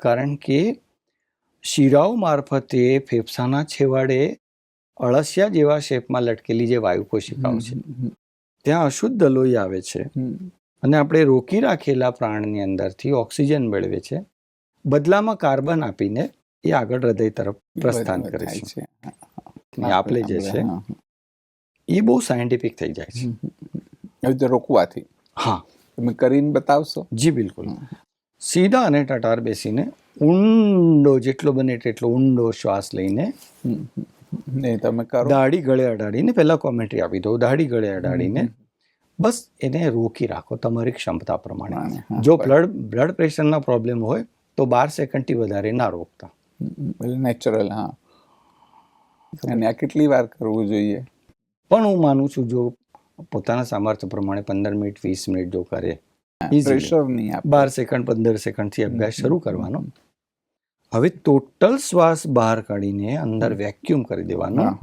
કારણ કે શિરાઓ મારફતે ફેફસાના છેવાડે અળસિયા જેવા શેપમાં લટકેલી જે વાયુ કોશિકાઓ છે ત્યાં અશુદ્ધ લોહી આવે છે. અને આપણે રોકી રાખેલા પ્રાણની અંદરથી ઓક્સિજન મેળવે છે. બદલામાં કાર્બન આપીને એ આગળ હૃદય તરફ પ્રસ્થાન કરે છે. આપણે જે છે. એ બહુ સાયન્ટિફિક થઈ જાય છે. રોકવાથી. હા. તમે કરીને બતાવશો? જી બિલકુલ. સીધા અને ટટાર બેસીને ઊંડો જેટલો બને તેટલો ઊંડો શ્વાસ લઈને. નહીં તમે કરો. દાઢી ગળે અડાડીને પહેલા કોમેન્ટ્રી આપી દો દાઢી ગળે અડાડીને બસ એને રોકી રાખો તમારી ક્ષમતા પ્રમાણે. જો બ્લડ બ્લડ પ્રેશરના પ્રોબ્લેમ હોય તો બાર સેકન્ડથી વધારે ના રોકતા. એટલે નેચરલ હા. અને આ કેટલી વાર કરવું જોઈએ? પણ હું માનું છું જો પોતાના સામર્થ્ય પ્રમાણે પંદર મિનિટ વીસ મિનિટ જો કરે. પ્રેશર નહીં બાર સેકન્ડ પંદર સેકન્ડથી અભ્યાસ શરૂ કરવાનો. હવે ટોટલ શ્વાસ બહાર કાઢીને અંદર વેક્યુમ કરી દેવાનો.